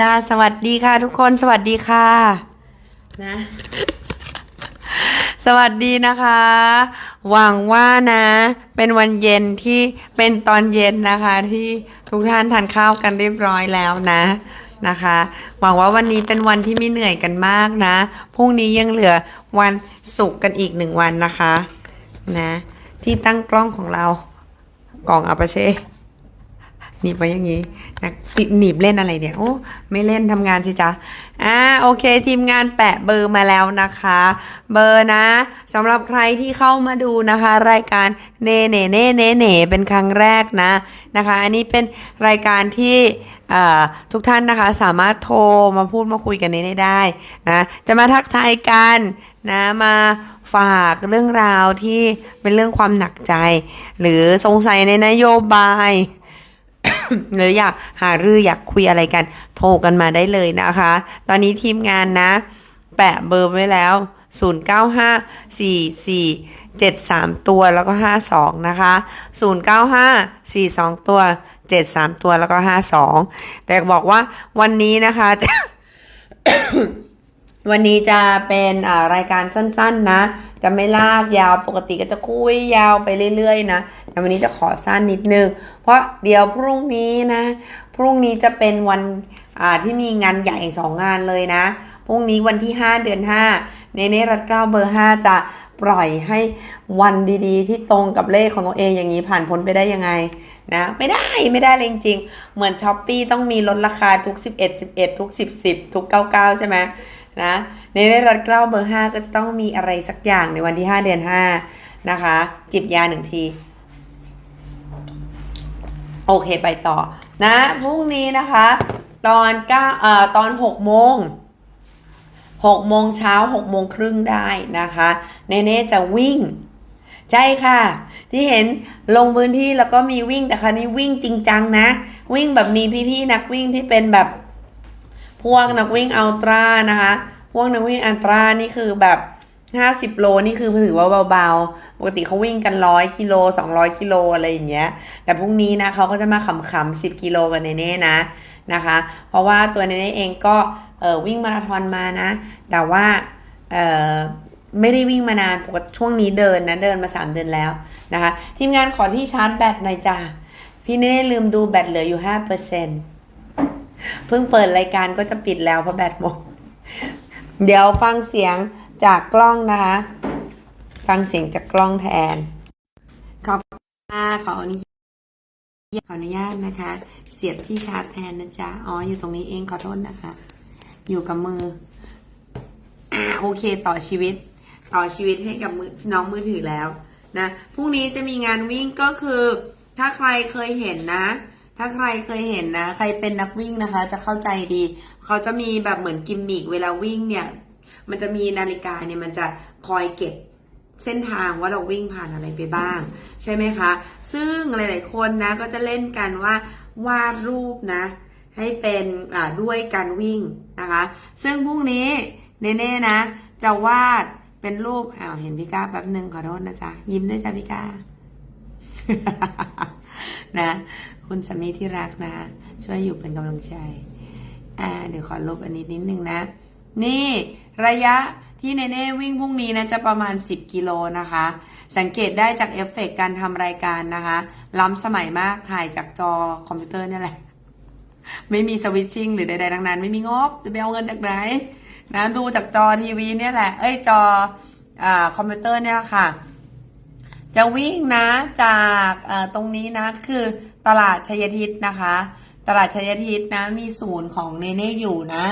จ้าสวัสดีค่ะ ทุกคนสวัสดีค่ะ นะ สวัสดีนะคะ หวังว่านะ เป็นวันเย็นที่เป็นตอนเย็นนะคะ ที่ทุกท่านทานข้าวกันเรียบร้อยแล้วนะนะคะ หวังว่าวันนี้เป็นวันที่ไม่เหนื่อยกันมากนะพรุ่งนี้ยังเหลือวันศุกร์กันอีกหนึ่งวันนะคะ นะ ที่ตั้งกล้องของเรากล่องอาปาเช่ หนีบไปอย่างนี้นะติหนีบเล่นอะไรเนี่ยโอ้ไม่เล่นทำงานสิจ๊ะอ่าโอเค ทีมงานแปะเบอร์มาแล้วนะคะ เบอร์นะสำหรับใครที่เข้ามาดูนะคะ รายการเนเน่เน่เน่เน่เป็นครั้งแรกนะนะคะ อันนี้เป็นรายการที่ทุกท่านนะคะสามารถโทรมาพูดมาคุยกันเนเน่ได้นะจะมาทักทายกันนะมาฝากเรื่องราวที่เป็นเรื่องความหนักใจ หรือสงสัยในนโยบาย หรืออยากหารืออยากคุยอะไรกัน โทรกันมาได้เลยนะคะ ตอนนี้ทีมงานนะ แปะเบอร์ไว้แล้ว 095447ตัวแล้วก็ 52 นะคะ 0954 2 ตัว 73 ตัวแล้วก็ 52 แต่บอกว่าวันนี้นะคะ วันนี้จะเป็นรายการสั้นๆนะ จะไม่ลากยาวปกติก็จะคุยยาวไปเรื่อยๆนะ แต่วันนี้จะขอสั้นนิดนึง เพราะเดี๋ยวพรุ่งนี้นะ พรุ่งนี้จะเป็นวันที่มีงานใหญ่สองงานเลยนะ พรุ่งนี้วันที่ 5 เดือน 5 ในเนรัดเกล้าเบอร์ 5 จะปล่อยให้วันดีๆ ที่ตรงกับเลขของตัวเองอย่างนี้ผ่านพ้นไปได้ยังไงนะไม่ได้ไม่ได้เลยจริงๆ เหมือนช้อปปีต้องมีลดราคาทุก 11 11 ทุก 10 10 ทุก 99 ใช่ไหม นะในเลขรัดเกล้าเบอร์5ก็จะต้องมีอะไรสักอย่างในวันที่ 5 เดือน 5 นะคะ จิบยาหนึ่งที โอเคไปต่อ นะพรุ่งนี้นะคะ ตอนเก้าเอ่อตอนหกโมงหกโมงเช้าหกโมงครึ่งได้นะคะ เนเน่จะวิ่ง ใช่ค่ะ ที่เห็นลงพื้นที่แล้วก็มีวิ่งแต่คราวนี้วิ่งจริงจังนะ วิ่งแบบมีพี่ๆนักวิ่งที่เป็นแบบ พวกนักวิ่งอัลตร้านะคะ พวกนักวิ่งอัลตร้านี่คือแบบ50โลนี่คือถือว่าเบาๆ ปกติเขาวิ่งกันร้อยกิโล200กิโลอะไรอย่างเงี้ย แต่พรุ่งนี้นะเขาก็จะมาขำๆ10กิโลกันเน่ๆนะนะคะ เพราะว่าตัวเน่เองก็เออวิ่งมาราธอนมานะ แต่ว่าเออไม่ได้วิ่งมานานปกติช่วงนี้เดินนะเดินมา3เดือนแล้วนะคะ ทีมงานขอที่ชาร์จแบตหน่อยจ้าพี่เน่ลืมดูแบตเหลืออยู่5%เเพิ่งเปิดรายการก็จะปิดแล้วเพราะแบตหมด เดี๋ยวฟังเสียงจากกล้องนะคะ ฟังเสียงจากกล้องแทน ขอบคุณค่ะขออนุญาตขออนุญาตนะคะ เสียบที่ชาร์จแทนนะจ๊ะ อ๋อ อยู่ตรงนี้เองขอโทษนะคะ อยู่กับมือ อ่า โอเคต่อชีวิต ต่อชีวิตให้กับมือน้องมือถือแล้วนะ พรุ่งนี้จะมีงานวิ่งก็คือ ถ้าใครเคยเห็นนะ ถ้าใครเคยเห็นนะ ใครเป็นนักวิ่งนะคะ จะเข้าใจดี เขาจะมีแบบเหมือนกิมมิกเวลาวิ่งเนี่ย มันจะมีนาฬิกาเนี่ยมันจะคอยเก็บเส้นทางว่าเราวิ่งผ่านอะไรไปบ้าง ใช่ไหมคะ ซึ่งหลาย ๆ คนนะก็จะเล่นกันว่าวาดรูปนะ ให้เป็นอ่าด้วยการวิ่งนะคะ ซึ่งพรุ่งนี้เน่ๆนะ จะวาดเป็นรูปอ้าวเห็นพี่ก้าแป๊บหนึ่งขอโทษนะจ๊ะยิ้มด้วยจ้ะพี่ก้านะ คุณสามีที่รักนะ ช่วยอยู่เป็นกำลังใจ อ่า เดี๋ยวขอลบอันนี้นิดนึงนะ นี่ระยะที่เนเน่วิ่งพรุ่งนี้นะจะประมาณ 10 กิโลนะคะ สังเกตได้จากเอฟเฟกต์การทำรายการนะคะ ล้ำสมัยมากถ่ายจากจอคอมพิวเตอร์นี่แหละ ไม่มีสวิตชิ่งหรือใดๆทั้งนั้น ไม่มีงบจะไปเอาเงินจากไหนนะดูจากจอทีวีเนี่ยแหละ เอ้ยจออคอมพิวเตอร์เนี่ยค่ะ จะวิ่งนะจากตรงนี้นะคือตลาดชัยทิศนะคะ ตลาดชัยทิศนะมีศูนย์ของเนเน่อยู่นะ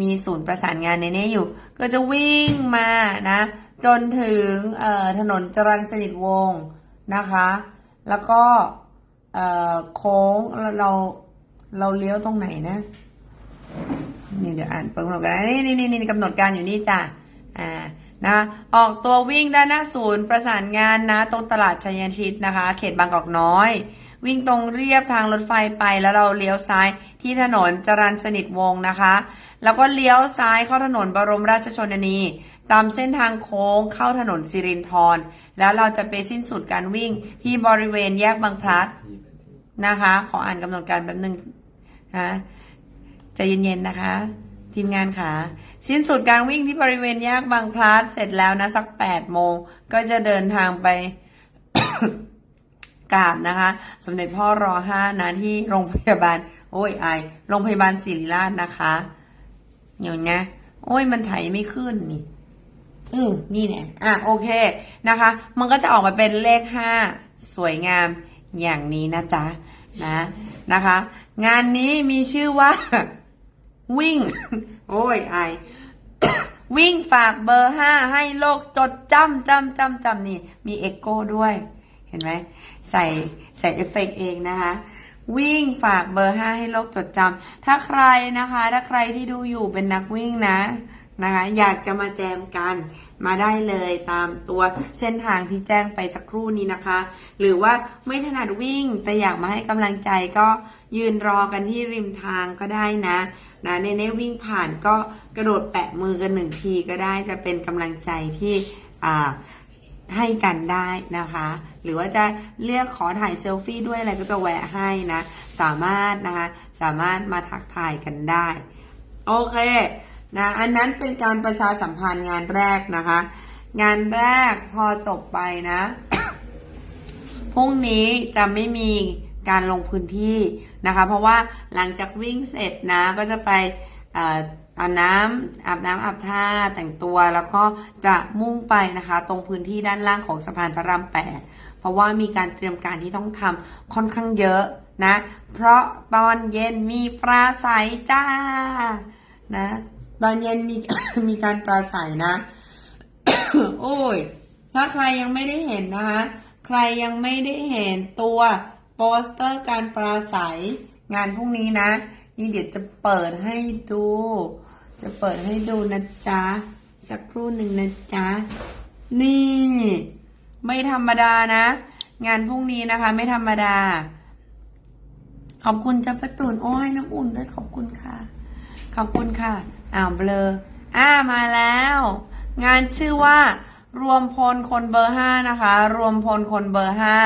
มีศูนย์ประสานงานเนเน่อยู่ ก็จะวิ่งมานะ จนถึงถนนจรัญสนิทวงศ์นะคะ แล้วก็โค้งเราเราเลี้ยวตรงไหนนะนี่เดี๋ยวอ่านกำหนดการนี่นี่นี่นี่กำหนดการอยู่นี่จ้ะอ่า นะออกตัววิ่งด้านหน้าศูนย์ประสานงานนะตรงตลาดชัยทิศนะคะ เขตบางกอกน้อย วิ่งตรงเรียบทางรถไฟไปแล้วเราเลี้ยวซ้ายที่ถนนจรัญสนิทวงศ์นะคะ แล้วก็เลี้ยวซ้ายเข้าถนนบรมราชชนนี ตามเส้นทางโค้งเข้าถนนสิรินธรแล้วเราจะไปสิ้นสุดการวิ่งที่บริเวณแยกบางพลัดนะคะ ขออ่านกำหนดการแป๊บนึงนะใจะเย็นๆนะคะ ทีมงานค่ะ สิ้นสุดการวิ่งที่บริเวณแยกบางพลัดเสร็จแล้วนะ สัก8โมง ก็จะเดินทางไปกราบนะคะ สมเด็จพ่อรอห้านะที่โรงพยาบาล โอ้ยไอโรงพยาบาลศิริราชนะคะเดี๋ยวนะ โอ้ยมันไถไม่ขึ้นนี่เออนี่เนี่ยอะโอเคนะคะ มันก็จะออกมาเป็นเลขห้าสวยงามอย่างนี้นะจ๊ะนะนะคะ งานนี้มีชื่อว่า วิ่ง โอ้ยไอวิ่งฝากเบอร์ห้าให้โลกจดจำจำจำจำนี่ มีเอ็กโก้ด้วย เห็นไหม ใส่ใส่เอฟเฟกต์เองนะคะ วิ่งฝากเบอร์ห้าให้โลกจดจำถ้าใครนะคะ ถ้าใครที่ดูอยู่เป็นนักวิ่งนะนะคะ อยากจะมาแจมกันมาได้เลยตามตัวเส้นทางที่แจ้งไปสักครู่นี้นะคะ หรือว่าไม่ถนัดวิ่งแต่อยากมาให้กำลังใจก็ยืนรอกันที่ริมทางก็ได้นะ นะเนเน่วิ่งผ่านก็กระโดดแปะมือกันหนึ่งทีก็ได้จะเป็นกำลังใจที่ให้กันได้นะคะ หรือว่าจะเรียกขอถ่ายเซลฟี่ด้วยอะไรก็จะแวะให้นะ สามารถนะคะ สามารถมาทักทายกันได้ โอเคนะอันนั้นเป็นการประชาสัมพันธ์งานแรกนะคะ งานแรกพอจบไปนะพรุ่งนี้จะไม่มี การลงพื้นที่นะคะ เพราะว่าหลังจากวิ่งเสร็จนะก็จะไปเอ่ออาบน้ำอาบน้ำอาบท่าแต่งตัวแล้วก็จะมุ่งไปนะคะ ตรงพื้นที่ด้านล่างของสะพานพระรามแปดเพราะว่ามีการเตรียมการที่ต้องทำค่อนข้างเยอะนะ เพราะตอนเย็นมีปราศัยจ้านะตอนเย็นมีมีการปราศัยนะ โอ้ยถ้าใครยังไม่ได้เห็นนะคะ ใครยังไม่ได้เห็นตัว โปสเตอร์การปราศัยงานพรุ่งนี้นะ นี่เดี๋ยวจะเปิดให้ดู จะเปิดให้ดูนะจ๊ะ สักครู่หนึ่งนะจ๊ะ นี่ ไม่ธรรมดานะ งานพรุ่งนี้นะคะ ไม่ธรรมดา ขอบคุณจ้าประตูนโอ้ยน้ำอุ่นด้วยขอบคุณค่ะ ขอบคุณค่ะ อ้าวเบลออ่ามาแล้ว งานชื่อว่ารวมพลคนเบอร์ห้านะคะ รวมพลคนเบอร์ห้า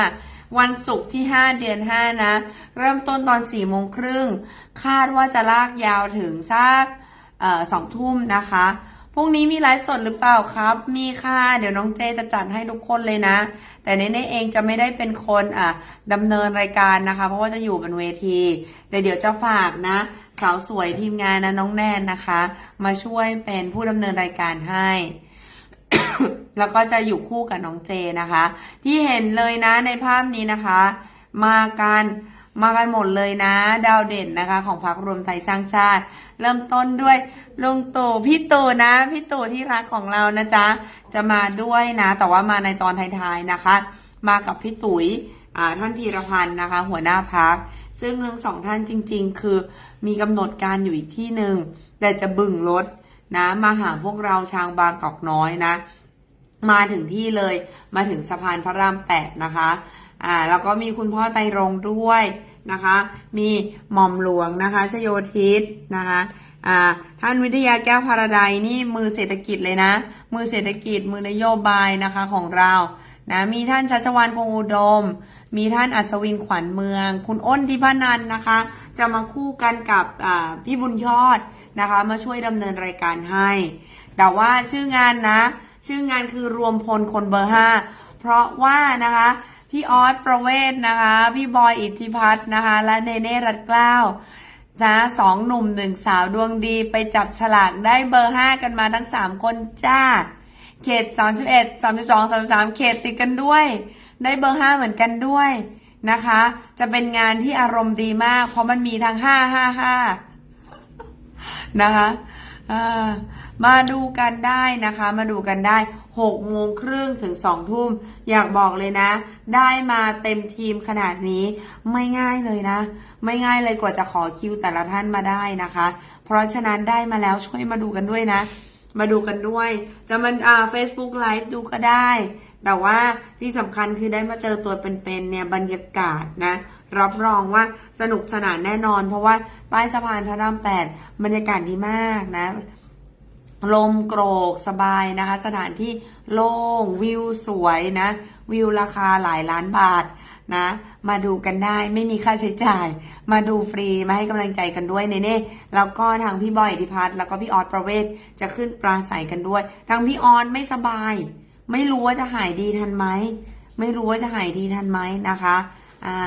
วันศุกร์ที่ 5 เดือน 5 นะ เริ่มต้นตอน4โมงครึ่ง คาดว่าจะลากยาวถึงสักสองทุ่มนะคะ พรุ่งนี้มีไลฟ์สดหรือเปล่าครับ มีค่ะ เดี๋ยวน้องเจจะจัดให้ทุกคนเลยนะ แต่เนเน่เองจะไม่ได้เป็นคนอะดำเนินรายการนะคะ เพราะว่าจะอยู่บนเวทีแต่เดี๋ยวจะฝากนะ สาวสวยทีมงานนะน้องแนนนะคะ มาช่วยเป็นผู้ดำเนินรายการให้ แล้วก็จะอยู่คู่กับน้องเจนะคะ ที่เห็นเลยนะในภาพนี้นะคะ มากันมากันหมดเลยนะ ดาวเด่นนะคะของพรรครวมไทยสร้างชาติ เริ่มต้นด้วยลุงตู่พี่ตู่นะ พี่ตู่ที่รักของเรานะจ๊ะจะมาด้วยนะ แต่ว่ามาในตอนท้ายๆนะคะ มากับพี่ตุ๋ยท่านพีรพันธ์นะคะ หัวหน้าพักซึ่งทั้งสองท่านจริง ๆ คือมีกำหนดการอยู่อีกที่หนึ่งแต่จะบึ่งรถนะ มาหาพวกเราชางบางกอกน้อยนะ มาถึงที่เลยมาถึงสะพานพระรามแปดนะคะอ่าแล้วก็มีคุณพ่อไตรรงด้วยนะคะ มีหม่อมหลวงนะคะชโยธิตนะคะอ่าท่านวิทยาแก้วพาราไดนี่มือเศรษฐกิจเลยนะ มือเศรษฐกิจมือนโยบายนะคะของเรานะมีท่านชัชวานคงอุดม มีท่านอัศวินขวัญเมือง คุณอ้นทิพนันนะคะ จะมาคู่กันกับอ่าพี่บุญยอดนะคะ มาช่วยดำเนินรายการให้ แต่ว่าชื่องานนะ ชื่องานคือรวมพลคนเบอร์ห้าเพราะว่านะคะ พี่ออสประเวศนะคะ พี่บอยอิทธิพัฒน์นะคะ และเนเน่รัตเกล้านะสองหนุ่มหนึ่งสาวดวงดีไปจับฉลากได้เบอร์ห้ากันมาทั้งสามคนจ้า เขตสามสิบเอ็ดสามสิบสองสามสามเขตติดกันด้วย ได้เบอร์ห้าเหมือนกันด้วยนะคะ จะเป็นงานที่อารมณ์ดีมาก เพราะมันมีทั้งห้าห้าห้านะคะอ่า มาดูกันได้นะคะ มาดูกันได้6โมงครึ่งถึง2ทุ่ม อยากบอกเลยนะ ได้มาเต็มทีมขนาดนี้ ไม่ง่ายเลยนะ ไม่ง่ายเลยกว่าจะขอคิวแต่ละท่านมาได้นะคะ เพราะฉะนั้นได้มาแล้วช่วยมาดูกันด้วยนะ มาดูกันด้วย จะมันอ่า Facebook Live ดูก็ได้ แต่ว่าที่สำคัญคือได้มาเจอตัวเป็นๆเนี่ยบรรยากาศนะรับรองว่าสนุกสนานแน่นอน เพราะว่าใต้สะพานพระรามแปดบรรยากาศดีมากนะ ลมโกรกสบายนะคะ สถานที่โล่งวิวสวยนะ วิวราคาหลายล้านบาทนะ มาดูกันได้ไม่มีค่าใช้จ่าย มาดูฟรีมาให้กำลังใจกันด้วยเนเน่แล้วก็ทางพี่บอยอิทธิพัฒน์แล้วก็พี่ออสประเวศจะขึ้นปราศัยกันด้วย ทางพี่ออสไม่สบาย ไม่รู้ว่าจะหายดีทันไหมไม่รู้ว่าจะหายดีทันไหมนะคะ อ่า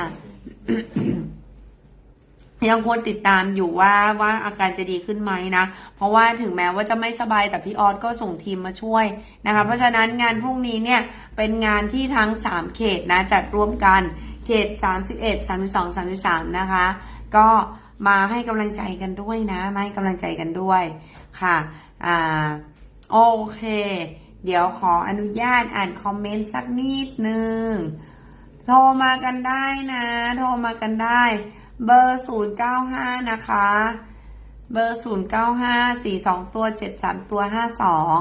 ยังควรติดตามอยู่ว่าว่าอาการจะดีขึ้นไหมนะ เพราะว่าถึงแม้ว่าจะไม่สบายแต่พี่ออสก็ส่งทีมมาช่วยนะคะ เพราะฉะนั้นงานพรุ่งนี้เนี่ยเป็นงานที่ทั้ง 3 เขตนะจัดร่วมกันเขต 31 32 33 นะคะ ก็มาให้กำลังใจกันด้วยนะ มาให้กำลังใจกันด้วยค่ะอ่าโอเค เดี๋ยวขออนุญาตอ่านคอมเมนต์สักนิดนึงโทรมากันได้นะ โทรมากันได้ เบอร์095นะคะ เบอร์095 42ตัว73ตัว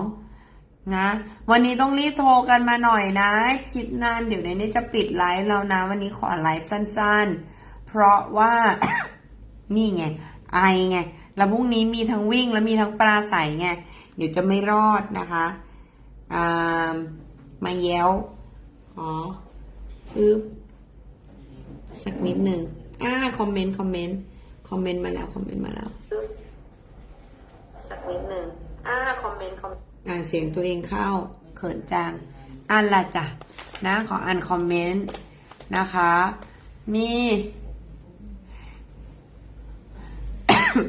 52นะ วันนี้ต้องรีบโทรกันมาหน่อยนะ คิดนานเดี๋ยวในนี้จะปิดไลฟ์แล้วนะ วันนี้ขอไลฟ์สั้นๆ เพราะว่า นี่ไง ไอไง แล้วพรุ่งนี้มีทั้งวิ่งแล้วมีทั้งปลาใสไง เดี๋ยวจะไม่รอดนะคะอ่ามาแย้ว อ๋อปึ๊บสักนิดหนึ่ง อ่าคอมเมนต์คอมเมนต์คอมเมนต์มาแล้วคอมเมนต์มาแล้วปึ๊บสักนิดหนึ่งอ่าคอมเมนต์คอมอ่านเสียงตัวเองเข้าเขินจังอ่านละจ้ะนะขออ่านคอมเมนต์นะคะ มี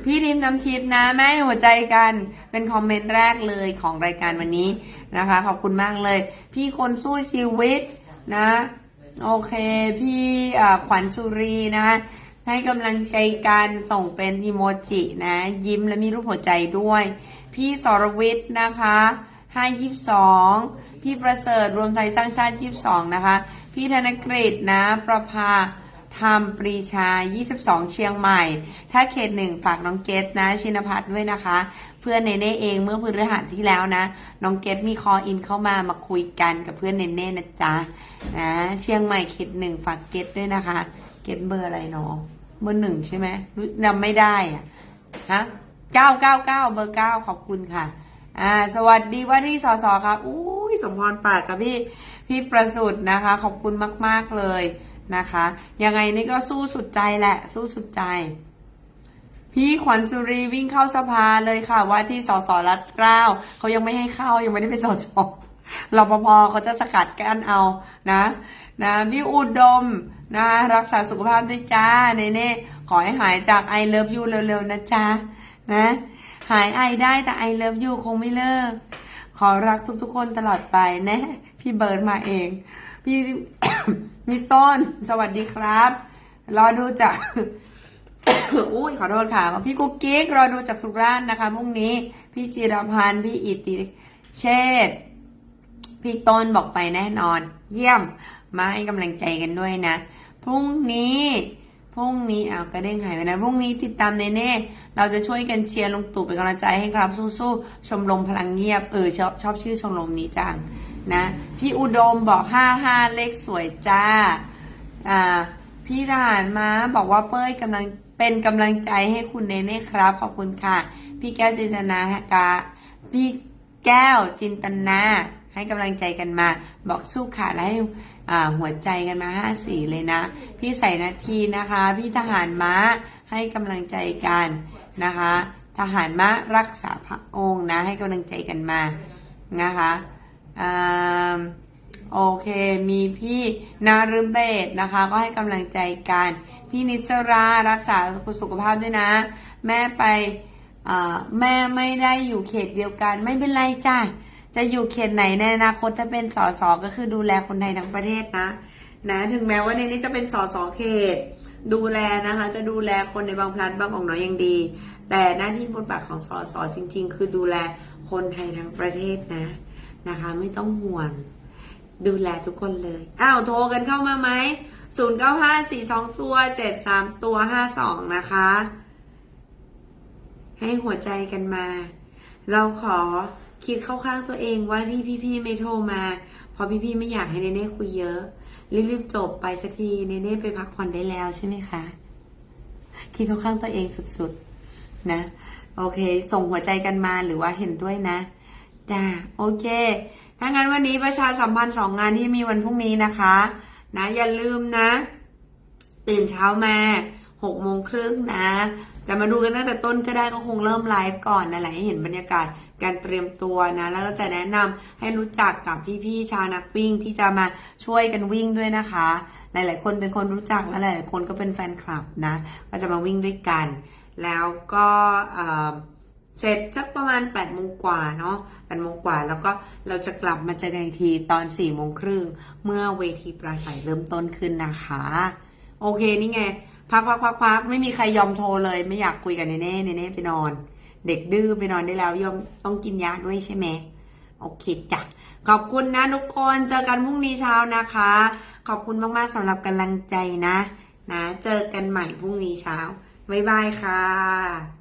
พี่ดิมน้ำทิพย์นะแม่หัวใจกันเป็นคอมเมนต์แรกเลยของรายการวันนี้นะคะ ขอบคุณมากเลย พี่คนสู้ชีวิตนะ โอเคพี่ขวัญสุรีนะให้กำลังใจกันส่งเป็นอีโมจินะ ยิ้มและมีรูปหัวใจด้วย พี่สรวิทย์นะคะห้ายี่สองพี่ประเสริฐรวมไทยสร้างชาติยี่สองนะคะ พี่ธนกฤษนะ ประภาธรรมปรีชา 22 เชียงใหม่ ถ้าเขตหนึ่งฝากน้องเกตนะ ชินพัฒน์ด้วยนะคะ เพื่อนเนเน่เองเมื่อพฤหัสที่แล้วนะ น้องเกตมีคออินเข้ามามาคุยกันกับเพื่อนเนเน่นะจ๊ะนะเชียงใหม่เขตหนึ่งฝากเกตด้วยนะคะ เกตเบอร์อะไรเนาะเบอร์หนึ่งใช่ไหมรู้จำไม่ได้อะฮะเก้าเก้าเก้าเบอร์เก้าขอบคุณค่ะ อ่า สวัสดีว่าที่สอสอครับอุ้ยสมพรปากค่ะพี่พี่ประสุทธ์นะคะ ขอบคุณมาก ๆเลยนะคะ ยังไงนี่ก็สู้สุดใจแหละ สู้สุดใจ พี่ขวัญสุรีวิ่งเข้าสภาเลยค่ะ ว่าที่สสรัฐเกล้าเขายังไม่ให้เข้ายังไม่ได้เป็นสสรปภเขาจะสกัดกั้นเอานะนะพี่อุดมนะรักษาสุขภาพด้วยจ้าเนเน่ขอให้หายจากไอเลิฟยูเร็วๆนะจ๊ะนะหายไอได้แต่ไอเลิฟยูคงไม่เลิก ขอรักทุกๆคนตลอดไปนะ พี่เบิร์ดมาเอง พี่นิต้นสวัสดีครับ รอดูจาก อุ้ยขอโทษค่ะ พี่กุ๊กกิ๊กรอดูจากสุราษฎร์นะคะพรุ่งนี้ พี่จิรพันธ์พี่อิติเชษพี่ต้นบอกไปแน่นอน เยี่ยม มาให้กำลังใจกันด้วยนะ พรุ่งนี้พรุ่งนี้เอากระเด้งหายไปนะพรุ่งนี้ติดตามเนเน่เราจะช่วยกันเชียร์ลุงตู่เป็นกำลังใจให้ครับสู้ๆชมรมพลังเงียบเออชอบชอบชื่อชมรมนี้จังนะ พี่อุดมบอกห้าห้าเลขสวยจ้าอ่าพี่ทหารมาบอกว่าเป้ยกำลัง เป็นกำลังใจให้คุณเนเน่ครับ ขอบคุณค่ะ พี่แก้วจินตนาฮะกาพี่แก้วจินตนาให้กำลังใจกันมา บอกสู้ค่ะและให้หัวใจกันมาห้าสี่เลยนะ พี่ใส่นาทีนะคะ พี่ทหารม้าให้กำลังใจกันนะคะ ทหารม้ารักษาพระองค์นะ ให้กำลังใจกันมานะคะอโอเค มีพี่นารุเบศนะคะ ก็ให้กำลังใจกัน พี่นิสรารักษาสุขภาพด้วยนะ แม่ไปแม่ไม่ได้อยู่เขตเดียวกันไม่เป็นไรจ้ะจะอยู่เขตไหนในอนาคตถ้าเป็นสสก็คือดูแลคนไทยทั้งประเทศนะ นะ ถึงแม้ว่าในนี้จะเป็นสสเขต ดูแลนะคะ จะดูแลคนในบางพลัดบางออกน้อยยังดี แต่หน้าที่บทบาทของสสจริง ๆ คือดูแลคนไทยทั้งประเทศนะนะคะ ไม่ต้องห่วงดูแลทุกคนเลยอ้าวโทรกันเข้ามาไหม 0 9 5 4 2 ตัว 7 3 ตัว 52 นะคะ ให้หัวใจกันมา เราขอคิดเข้าข้างตัวเองว่าที่พี่ๆไม่โทรมา เพราะพี่ๆไม่อยากให้เนเน่คุยเยอะ รีบๆจบไปสักทีเนเน่ไปพักผ่อนได้แล้วใช่ไหมคะ คิดเข้าข้างตัวเองสุดๆ นะ โอเค ส่งหัวใจกันมาหรือว่าเห็นด้วยนะจ้าโอเคถ้างั้นวันนี้ประชาสัมพันธ์สองงานที่มีวันพรุ่งนี้นะคะ นะอย่าลืมนะ ตื่นเช้ามาหกโมงครึ่งนะ แต่มาดูกันตั้งแต่ต้นก็ได้ก็คงเริ่มไลฟ์ก่อนนะแหละให้เห็นบรรยากาศการเตรียมตัวนะ แล้วก็จะแนะนำให้รู้จักกับพี่ๆชาวนักวิ่งที่จะมาช่วยกันวิ่งด้วยนะคะ หลายๆ คนเป็นคนรู้จักและหลายๆคนก็เป็นแฟนคลับนะ ก็จะมาวิ่งด้วยกัน แล้วก็ เสร็จสักประมาณ8ปดโมงกว่าเนาะแปดโมงกว่าแล้วก็เราจะกลับมาเจอกันอีกทีตอน4ี่โมงครึ่งเมื่อเวทีปราศัยเริ่มต้นขึ้นนะคะ โอเคนี่ไง พักพักพักพักไม่มีใครยอมโทรเลย ไม่อยากคุยกันเน่เน่เนเน่ไปนอน เด็กดื้อไปนอนได้แล้วยอมต้องกินยาด้วยใช่ไหมโอเคจ้ะขอบคุณนะทุกคนเจอกันพรุ่งนี้เช้านะคะ ขอบคุณมากๆสำหรับกำลังใจนะ นะ เจอกันใหม่พรุ่งนี้เช้าบ๊ายบายค่ะ